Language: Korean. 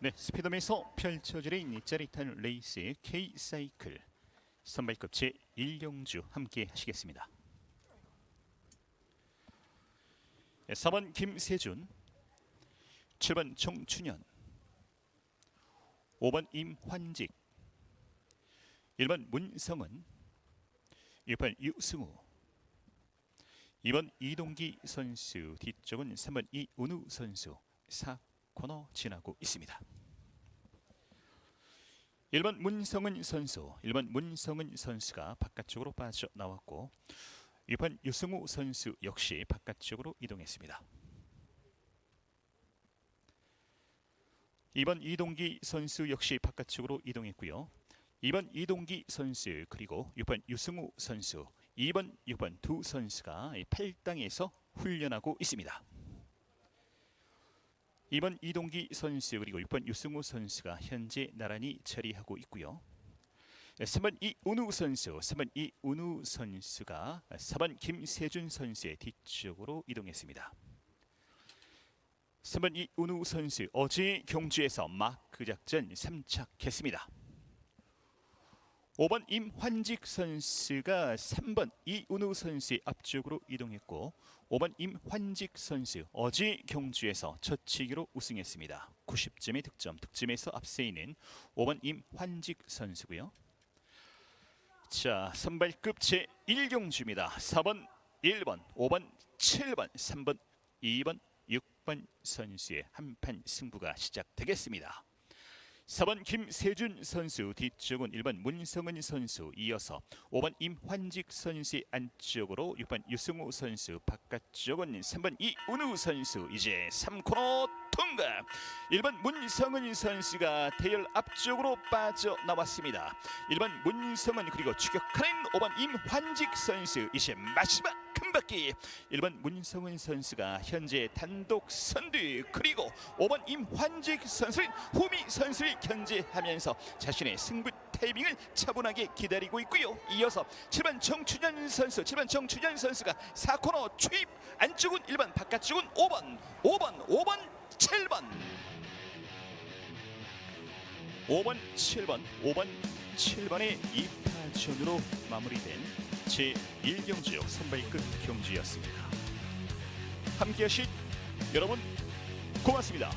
네, 스피드맨에서 펼쳐지는 짜릿한 레이스 K 사이클 선발급 제 1경주 함께 하시겠습니다. 네, 4번 김세준, 7번 정춘현, 5번 임환직, 1번 문성은, 6번 유승우, 2번 이동기 선수, 뒤쪽은 3번 이은우 선수, 4 코너 지나고 있습니다. 1번 문성은 선수, 1번 문성은 선수가 바깥쪽으로 빠져나왔고 6번 유승우 선수 역시 바깥쪽으로 이동했습니다. 2번 이동기 선수 역시 바깥쪽으로 이동했고요. 2번 이동기 선수 그리고 6번 유승우 선수, 2번, 6번 두 선수가 8당에서 훈련하고 있습니다. 2번 이동기 선수 그리고 6번 유승우 선수가 현재 나란히 자리하고 있고요. 3번 이은우 선수, 3번 이은우 선수가 4번 김세준 선수의 뒤쪽으로 이동했습니다. 3번 이은우 선수 어제 경주에서 마크 작전 3착했습니다. 5번 임환직 선수가 3번 이은우 선수의 앞쪽으로 이동했고 5번 임환직 선수 어제 경주에서 첫 치기로 우승했습니다. 90점의 득점, 득점에서 앞서 있는 5번 임환직 선수고요. 자, 선발급 제 1경주입니다. 4번, 1번, 5번, 7번, 3번, 2번, 6번 선수의 한판 승부가 시작되겠습니다. 4번 김세준 선수 뒤쪽은 1번 문성은 선수 이어서 5번 임환직 선수의 안쪽으로 6번 유승우 선수 바깥쪽은 3번 이은우 선수. 이제 3코너 통과. 1번 문성은 선수가 대열 앞쪽으로 빠져나왔습니다. 1번 문성은 그리고 추격하는 5번 임환직 선수. 이제 마지막 큰 바퀴 1번 문성은 선수가 현재 단독 선두 그리고 5번 임환직 선수는 후미 선수를 견제하면서 자신의 승부 타이밍을 차분하게 기다리고 있고요. 이어서 7번 정춘현 선수, 7번 정춘현 선수가 4코너 추입 안쪽은 1번, 바깥쪽은 5번, 5번, 5번, 7번. 5번, 7번, 5번, 7번의 2파전으로 마무리된 제 1경주 선발급 경주였습니다. 함께하신 여러분 고맙습니다.